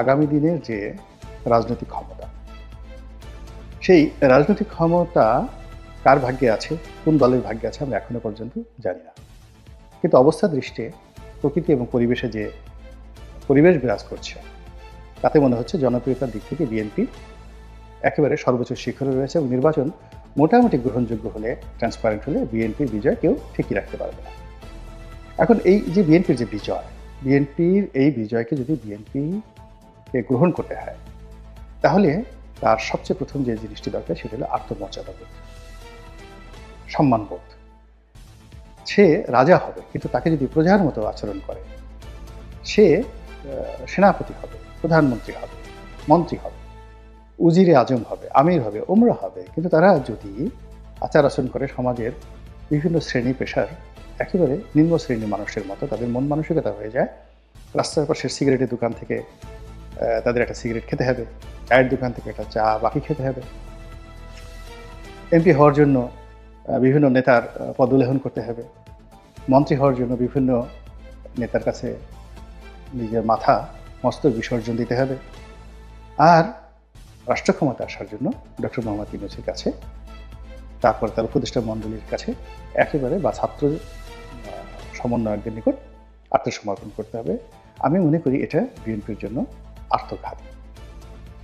আগামী দিনের যে রাজনৈতিক ক্ষমতা, সেই রাজনৈতিক ক্ষমতা কার ভাগ্যে আছে, কোন দলের ভাগ্যে আছে আমরা এখনও পর্যন্ত জানি না। কিন্তু অবস্থা দৃষ্টে প্রকৃতি এবং পরিবেশে যে পরিবেশ বিরাজ করছে, তাতে মনে হচ্ছে জনপ্রিয়তার দিক থেকে বিএনপি একেবারে সর্বোচ্চ শিখরে রয়েছে এবং নির্বাচন মোটামুটি গ্রহণযোগ্য হলে ট্রান্সপারেন্ট হলে বিএনপির বিজয় কেউ ঠিকই রাখতে পারবে না। এখন এই যে বিএনপির যে বিজয় বিএনপির এই বিজয়কে যদি বিএনপিকে গ্রহণ করতে হয়, তাহলে তার সবচেয়ে প্রথম যে জিনিসটি দরকার সেটা হলো আত্মমর্যাদাবোধ, সম্মানবোধ। সে রাজা হবে, কিন্তু তাকে যদি প্রজার মতো আচরণ করে, সে সেনাপতি হবে, প্রধানমন্ত্রী হবে, মন্ত্রী হবে, উজিরে আজম হবে, আমির হবে ওমরা হবে, কিন্তু তারা যদি আচার আচরণ করে সমাজের বিভিন্ন শ্রেণি পেশার একেবারে নিম্ন শ্রেণির মানুষের মতো, তাদের মন মানসিকতা হয়ে যায়। রাস্তার পাশের সিগারেটের দোকান থেকে তাদের একটা সিগারেট খেতে হবে, চায়ের দোকান থেকে একটা চা বাকি খেতে হবে। এমপি হওয়ার জন্য বিভিন্ন নেতার পদলেহন করতে হবে। মন্ত্রী হওয়ার জন্য বিভিন্ন নেতার কাছে নিজের মাথা মস্তক বিসর্জন দিতে হবে। আর রাষ্ট্র ক্ষমতা আসার জন্য ডক্টর মোহাম্মদ ইউনুসের কাছে, তারপর তার উপদেষ্টা মণ্ডলীর কাছে একেবারে বা ছাত্র সমন্বয়কদের নিকট আত্মসমর্পণ করতে হবে। আমি মনে করি এটা বিএনপির জন্য আত্মঘাত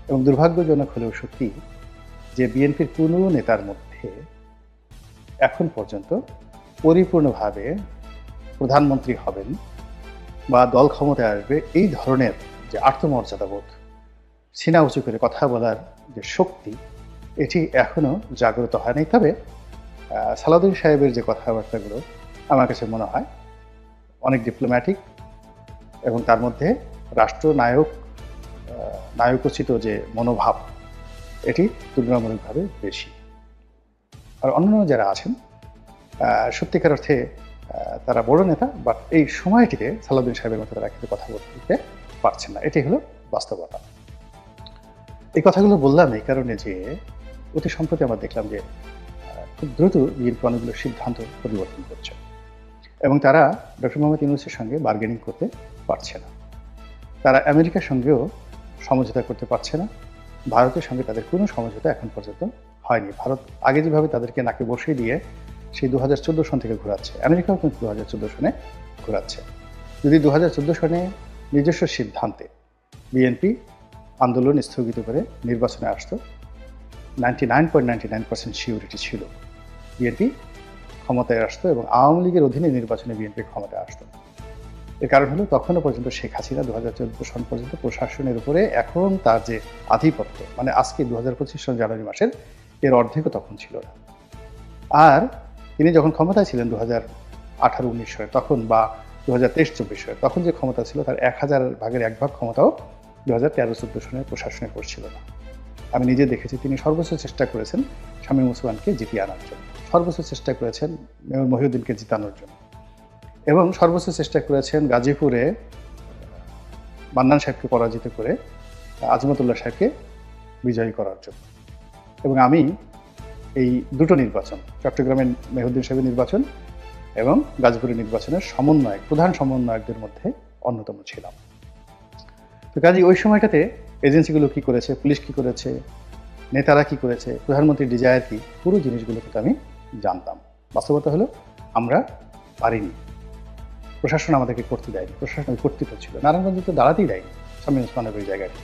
এবং দুর্ভাগ্যজনক হলেও সত্যি যে বিএনপির কোনো নেতার মধ্যে এখন পর্যন্ত পরিপূর্ণভাবে প্রধানমন্ত্রী হবেন বা দল ক্ষমতায় আসবে এই ধরনের যে আত্মমর্যাদাবোধ, সিনা উঁচু করে কথা বলার যে শক্তি, এটি এখনও জাগ্রত হয়নি তবে সালাউদ্দিন সাহেবের যে কথাবার্তাগুলো আমার কাছে মনে হয় অনেক ডিপ্লোম্যাটিক এবং তার মধ্যে রাষ্ট্রনায়ক নায়কোচিত যে মনোভাব, এটি তুলনামূলকভাবে বেশি। আর অন্যান্য যারা আছেন সত্যিকার অর্থে তারা বড় নেতা বাট এই সময়টিতে সালাউদ্দিন সাহেবের মতো তারা কিন্তু কথা বলতে পারছেন না। এটি হলো বাস্তবতা। এই কথাগুলো বললাম এই কারণে যে, অতি সম্প্রতি আমরা দেখলাম যে খুব দ্রুত বিএনপি অনেকগুলো সিদ্ধান্ত পরিবর্তন করছে। এবং তারা ডক্টর মোহাম্মদ ইউনুসের সঙ্গে বার্গেনিং করতে পারছে না। তারা আমেরিকার সঙ্গেও সমঝোতা করতে পারছে না। ভারতের সঙ্গে তাদের কোনো সমঝোতা এখন পর্যন্ত হয়নি। ভারত আগে যেভাবে তাদেরকে নাকে বসিয়ে দিয়ে সেই দু হাজার চোদ্দ সন থেকে ঘোরাচ্ছে, আমেরিকাও কিন্তু দু হাজার চোদ্দ সনে ঘোরাচ্ছে। যদি দু হাজার চোদ্দ সনে নিজস্ব সিদ্ধান্তে বিএনপি আন্দোলন স্থগিত করে নির্বাচনে আসতো, ninety nine point ninety nine percent surety ছিল। বিএনপি ক্ষমতায় আসতো এবং আওয়ামী লীগের অধীনে নির্বাচনে বিএনপি ক্ষমতায় আসতো। এর কারণ হলো তখনও পর্যন্ত শেখ হাসিনা দু হাজার চোদ্দ সন পর্যন্ত প্রশাসনের উপরে এখন তার যে আধিপত্য মানে আজকে দু হাজার পঁচিশ সন জানুয়ারি মাসের, এর অর্ধেকও তখন ছিল না। আর তিনি যখন ক্ষমতায় ছিলেন দু হাজার আঠারো উনিশ সালে, তখন বা দু হাজার তেইশ চব্বিশ সালে, তখন যে ক্ষমতা ছিল তার এক হাজার ভাগের এক ভাগ ক্ষমতাও দু হাজার তেরো চোদ্দ সনের প্রশাসনের উপর ছিল না। আমি নিজে দেখেছি তিনি সর্বোচ্চ চেষ্টা করেছেন স্বামী মুসলমানকে জিতিয়ে আনার জন্য। সর্বোচ্চ চেষ্টা করেছেন মেয়র মহিউদ্দিনকে জিতানোর জন্য। এবং সর্বোচ্চ চেষ্টা করেছেন গাজীপুরে মান্নান সাহেবকে পরাজিত করে আজমতুল্লাহ সাহেবকে বিজয়ী করার জন্য। এবং আমি এই দুটো নির্বাচন, চট্টগ্রামের মেহুদ্দিন সাহেবের নির্বাচন এবং গাজীপুরের নির্বাচনের সমন্বয়ক, প্রধান সমন্বয়কদের মধ্যে অন্যতম ছিলাম। তো কাজে, ওই সময়টাতে এজেন্সিগুলো কি করেছে, পুলিশ কি করেছে, নেতারা কি করেছে, প্রধানমন্ত্রীর ডিজায়ার কি, পুরো জিনিসগুলো কিন্তু আমি জানতাম। বাস্তবতা হলো আমরা পারিনি। প্রশাসন আমাদেরকে করতে দেয়নি। প্রশাসন কর্তৃত্ব ছিল। নারায়ণগঞ্জে তো দাঁড়াতেই দেয়নি শামীম ওসমানের ওই জায়গাটি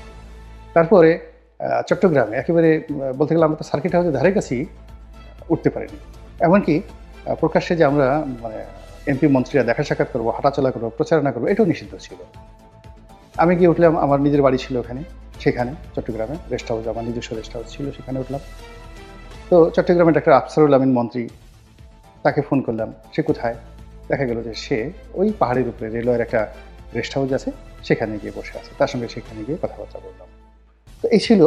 তারপরে চট্টগ্রামে একেবারে বলতে গেলে আমরা তো সার্কিট হাউসের ধারে কাছেই উঠতে পারিনি। এমনকি প্রকাশ্যে যে আমরা মানে এমপি মন্ত্রীরা দেখা সাক্ষাৎ করব, হাঁটাচলা করব, প্রচারণা করব, এটাও নিষিদ্ধ ছিল। আমি গিয়ে উঠলাম, আমার নিজের বাড়ি ছিল ওখানে, সেখানে, চট্টগ্রামে রেস্ট হাউস আমার নিজস্ব রেস্ট হাউস ছিল, সেখানে উঠলাম। তো চট্টগ্রামের ডাক্তার আফসারুল আমিন মন্ত্রী তাকে ফোন করলাম, সে কোথায়? দেখা গেল যে সে ওই পাহাড়ের উপরে রেলওয়ের একটা রেস্ট হাউস আছে, সেখানে গিয়ে বসে আছে। তার সঙ্গে সেখানে গিয়ে কথাবার্তা বললাম। তো এই ছিল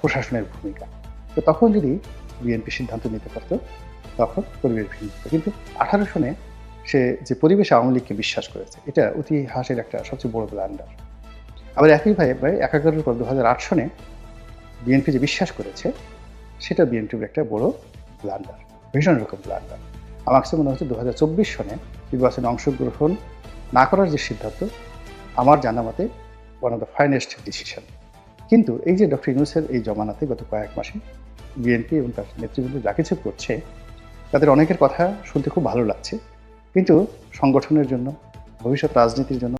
প্রশাসনের ভূমিকা। তো তখন যদি বিএনপি সিদ্ধান্ত নিতে পারতো, তখন পরিবেশ ভিন্ন কিন্তু আঠারো সনে সে যে পরিবেশ আওয়ামী লীগকে বিশ্বাস করেছে, এটা ইতিহাসের একটা সবচেয়ে বড় ব্লান্ডার আবার একইভাবে একাগ্রের পর দু হাজার আট সনে বিএনপি যে বিশ্বাস করেছে সেটা বিএনপির একটা বড় ব্লান্ডার ভীষণ রকম ব্লান্ডার আমার কাছে মনে হচ্ছে দু হাজার চব্বিশ সনে নির্বাচনে অংশগ্রহণ না করার যে সিদ্ধান্ত, আমার জানা মতে one of the finest decision কিন্তু এই যে ডক্টর ইউনুসের এই জমানাতে গত কয়েক মাসে বিএনপি এবং তার নেতৃবৃন্দ যা কিছু করছে, তাদের অনেকের কথা শুনতে খুব ভালো লাগছে। কিন্তু সংগঠনের জন্য, ভবিষ্যৎ রাজনীতির জন্য